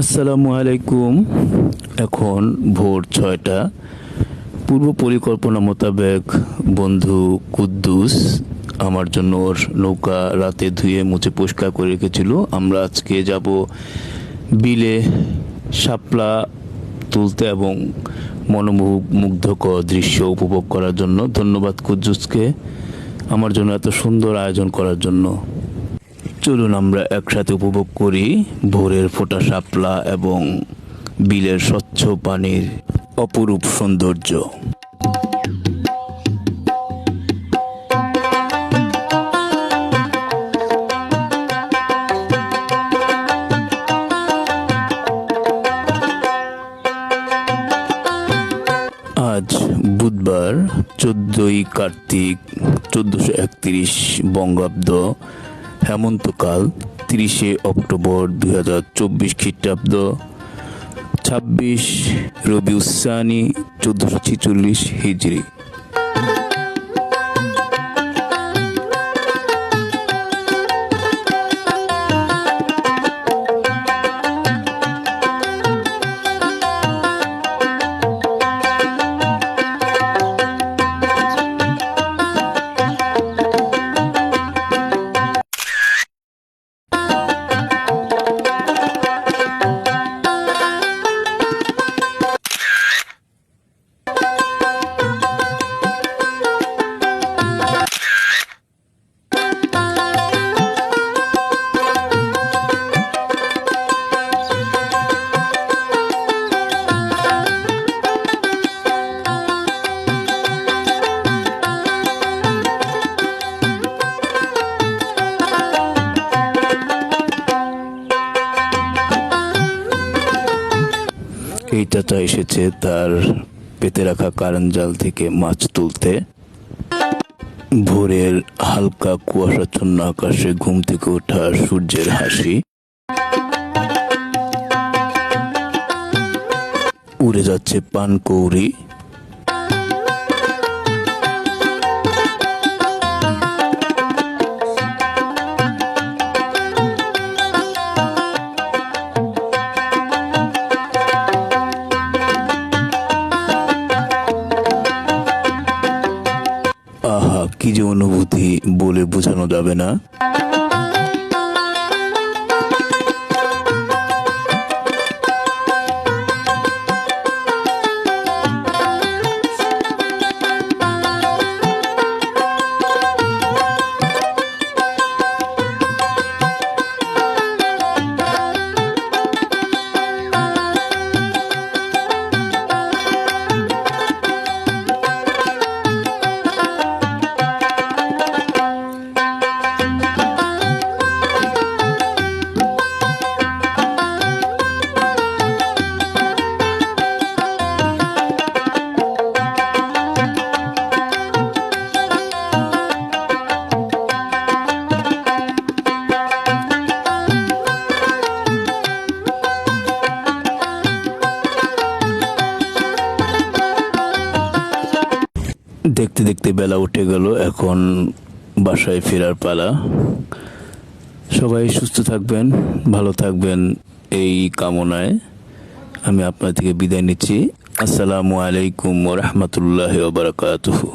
আসসালামু আলাইকুম। এখন ভোর ছয়টা। পূর্ব পরিকল্পনা মোতাবেক বন্ধু কুদ্দুস আমার জন্য ওর নৌকা রাতে ধুয়ে মুছে পরিষ্কার করে রেখেছিল। আমরা আজকে যাব বিলে শাপলা তুলতে এবং মনোমুগ্ধকর দৃশ্য উপভোগ করার জন্য। ধন্যবাদ কুদ্দুসকে আমার জন্য এত সুন্দর আয়োজন করার জন্য। চলুন আমরা একসাথে উপভোগ করি ভোরের ফোটা শাপলা এবং বিলের স্বচ্ছ পানির অপরূপ সৌন্দর্য। আজ বুধবার চোদ্দই কার্তিক চোদ্দোশো একত্রিশ বঙ্গাব্দ হেমন্তকাল তিরিশে অক্টোবর দুই হাজার চব্বিশ খ্রিস্টাব্দ ছাব্বিশ রবি উসানি চোদ্দোশো ছেচল্লিশ হিজড়ি এই চাচা এসেছে তার পেতে রাখা কারেন্ট জাল থেকে মাছ তুলতে। ভোরের হালকা কুয়াশাচ্ছন্ন আকাশে ঘুম থেকে ওঠা সূর্যের হাসি। উড়ে যাচ্ছে পানকৌড়ি। কি যে অনুভূতি বলে বোঝানো যাবে না? দেখতে দেখতে বেলা উঠে গেল, এখন বাসায় ফেরার পালা। সবাই সুস্থ থাকবেন, ভালো থাকবেন এই কামনায়। আমি আপনার থেকে বিদায় নিচ্ছি। আসসালামু আলাইকুম রহমতুল্লাহ বারকাতুহু।